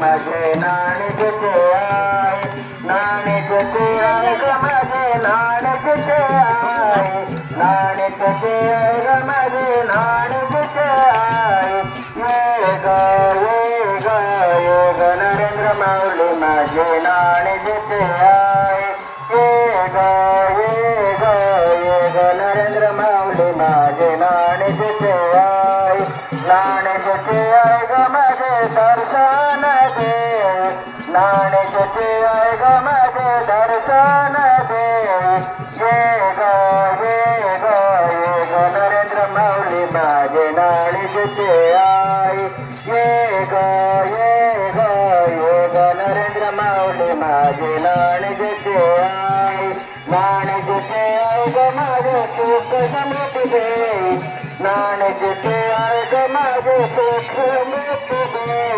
माझे नाणक आहे नाणक आहे ग माझे नाणक आहे नाणक आहे ग माझे आहे ये नरेंद्र माऊली माझे आहे दे नाने जटे आएगा मैं दे दर्शन दे ये गो ये गो ये गो नरेंद्र मौली माजे नानी जटे आई ये गो ये गो ये गो नरेंद्र मौली बाजे नानी जटे आई नाने जटे आएगा मारे सुख समित दे नानी जटे आएगा मारे सुख समित दे